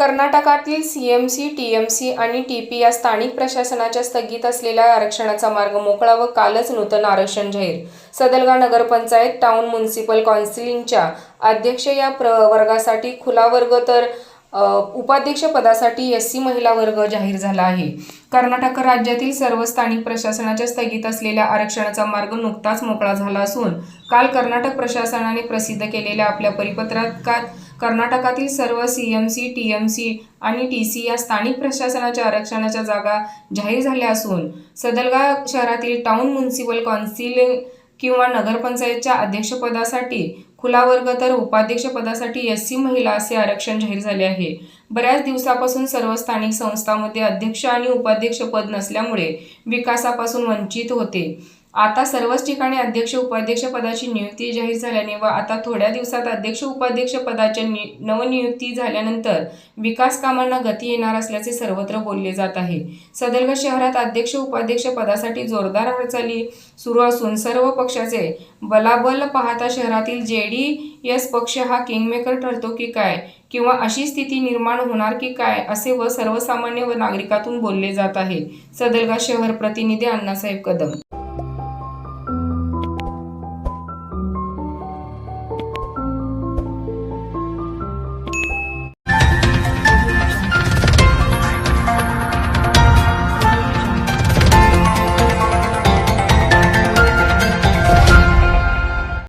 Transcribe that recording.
कर्नाटकातील CMC TMC आणि T P या स्थानिक प्रशासनाच्या स्थगित असलेल्या आरक्षणाचा मार्ग मोकळा व कालच नूतन आरक्षण जाहीर. सदलगा नगरपंचायत टाउन म्युन्सिपल काउन्सिलिंगच्या अध्यक्ष या प्र वर्गासाठी खुला वर्ग तर उपाध्यक्ष पदासाठी एस सी महिला वर्ग जाहीर झाला आहे. कर्नाटक राज्यातील सर्व स्थानिक प्रशासनाच्या स्थगित असलेल्या आरक्षणाचा मार्ग नुकताच मोकळा झाला असून काल कर्नाटक प्रशासनाने प्रसिद्ध केलेल्या आपल्या परिपत्रकात कर्नाटकातील सर्व C M C T M C आणि टी सी या स्थानिक प्रशासनाच्या आरक्षणाच्या जागा जाहीर झाल्या असून सदलगा शहरातील टाऊन म्युन्सिपल काउन्सिल किंवा नगरपंचायतच्या अध्यक्षपदासाठी खुला वर्ग तर उपाध्यक्षपदासाठी एस सी महिला असे आरक्षण जाहीर झाले आहे. बऱ्याच दिवसापासून सर्व स्थानिक संस्थांमध्ये अध्यक्ष आणि उपाध्यक्षपद नसल्यामुळे विकासापासून वंचित होते. आता सर्वच ठिकाणी अध्यक्ष उपाध्यक्ष पदाची नियुक्ती जाहीर झाल्याने व आता थोड्या दिवसात अध्यक्ष उपाध्यक्ष पदाच्या नि नवनियुक्ती झाल्यानंतर विकास कामांना गती येणार असल्याचे सर्वत्र बोलले जात आहे. सदलग शहरात अध्यक्ष उपाध्यक्ष पदासाठी जोरदार हालचाली सुरू असून सर्व पक्षाचे बलाबल पाहता शहरातील जे डी एस पक्ष हा किंगमेकर ठरतो की काय किंवा अशी स्थिती निर्माण होणार की काय असे व सर्वसामान्य व नागरिकातून बोलले जात आहे. सदलगा शहर प्रतिनिधी अण्णासाहेब कदम